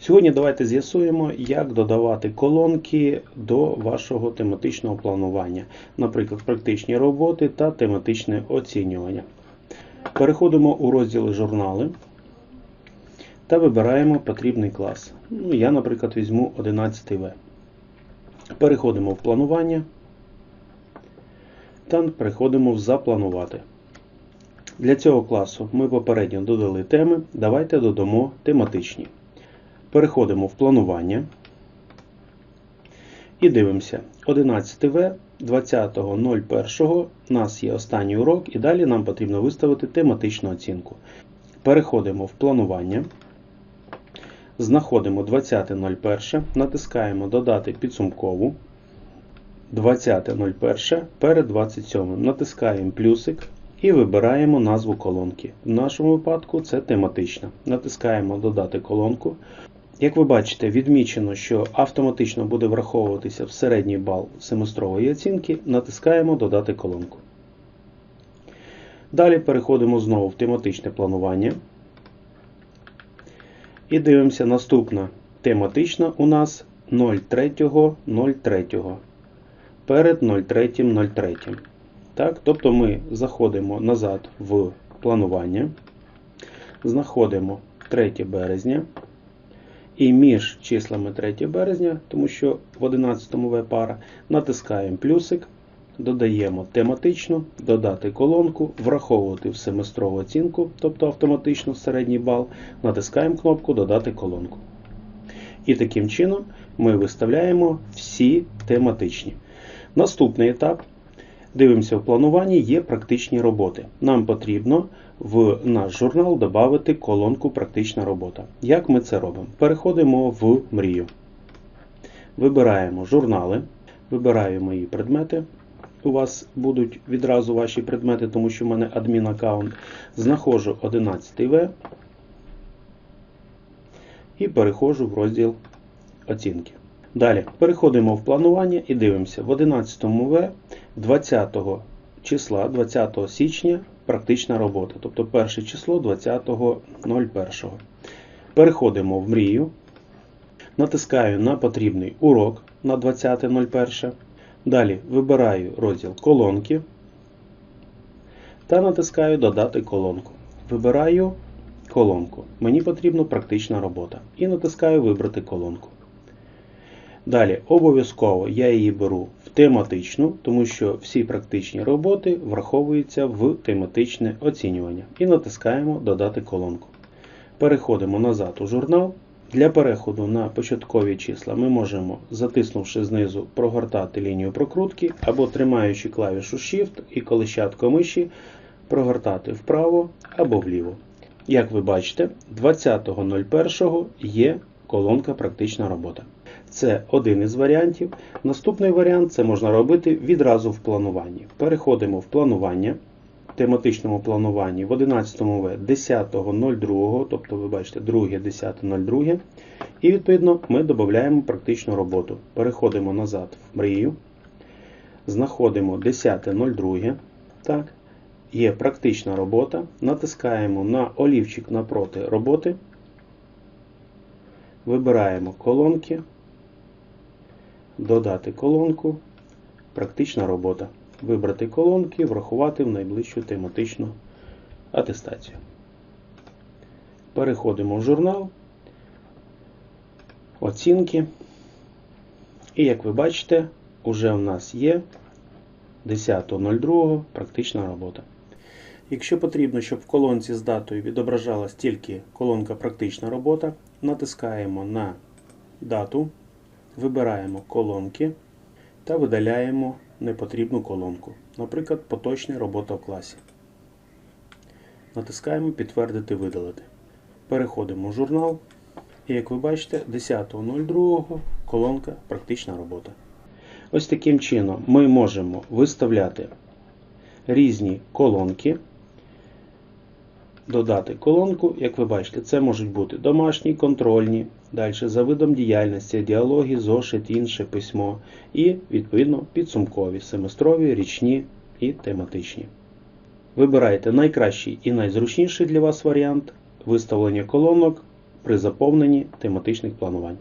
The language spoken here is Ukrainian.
Сьогодні давайте з'ясуємо, як додавати колонки до вашого тематичного планування, наприклад, практичні роботи та тематичне оцінювання. Переходимо у розділ журнали та вибираємо потрібний клас. Ну, я, наприклад, візьму 11 В. Переходимо в планування та переходимо в запланувати. Для цього класу ми попередньо додали теми. Давайте додамо тематичні. Переходимо в планування і дивимося. 11 В 20.01 у нас є останній урок, і далі нам потрібно виставити тематичну оцінку. Переходимо в планування. Знаходимо 20.01, натискаємо Додати підсумкову. 20.01 перед 27. Натискаємо плюсик і вибираємо назву колонки. В нашому випадку це тематична. Натискаємо Додати колонку. Як ви бачите, відмічено, що автоматично буде враховуватися в середній бал семестрової оцінки. Натискаємо Додати колонку. Далі переходимо знову в тематичне планування. І дивимося, наступна тематична у нас 03.03. Перед 03.03. Так, Тобто ми заходимо назад в планування, знаходимо 3 березня. І між числами 3 березня, тому що в 11 В пара, натискаємо плюсик, додаємо тематичну, додати колонку, враховувати в семестрову оцінку, тобто автоматично середній бал, натискаємо кнопку Додати колонку. І таким чином ми виставляємо всі тематичні. Наступний етап. Дивимося в плануванні, є практичні роботи. Нам потрібно в наш журнал додати колонку Практична робота. Як ми це робимо? Переходимо в мрію. Вибираємо журнали, вибираю мої предмети. У вас будуть відразу ваші предмети, тому що в мене адмін аккаунт. Знаходжу 11 В і переходжу в розділ оцінки. Далі переходимо в планування і дивимося в 11 В 20 числа 20 січня практична робота, тобто перше число 20.01. Переходимо в мрію, натискаю на потрібний урок на 20.01. Далі вибираю розділ колонки та натискаю Додати колонку. Вибираю колонку. Мені потрібна практична робота. І натискаю Вибрати колонку. Далі, обов'язково я її беру в тематичну, тому що всі практичні роботи враховуються в тематичне оцінювання. І натискаємо Додати колонку. Переходимо назад у журнал. Для переходу на початкові числа ми можемо, затиснувши знизу, прогортати лінію прокрутки або тримаючи клавішу Shift і колищатко миші, прогортати вправо або вліво. Як ви бачите, 20.01 є колонка Практична робота. Це один із варіантів. Наступний варіант це можна робити відразу в плануванні. Переходимо в планування, тематичному плануванні в 11 В 10.02, тобто ви бачите 2, 10.02. І відповідно ми додаємо практичну роботу. Переходимо назад в мрію, знаходимо 10.02. Так, Є практична робота. Натискаємо на олівчик напроти роботи. Вибираємо колонки, додати колонку, практична робота. Вибрати колонки, врахувати в найближчу тематичну атестацію. Переходимо в журнал, оцінки. І, як ви бачите, уже в нас є 10.02 практична робота. Якщо потрібно, щоб в колонці з датою відображалась тільки колонка Практична робота, натискаємо на дату, вибираємо колонки та видаляємо непотрібну колонку, наприклад, поточна робота в класі. Натискаємо Підтвердити видалити. Переходимо в журнал. І як ви бачите, 10.02 колонка Практична робота. Ось таким чином ми можемо виставляти різні колонки додати колонку, як ви бачите, це можуть бути домашні, контрольні, далі за видом діяльності, діалоги, зошит, інше письмо і, відповідно, підсумкові, семестрові, річні і тематичні. Вибирайте найкращий і найзручніший для вас варіант виставлення колонок при заповненні тематичних планувань.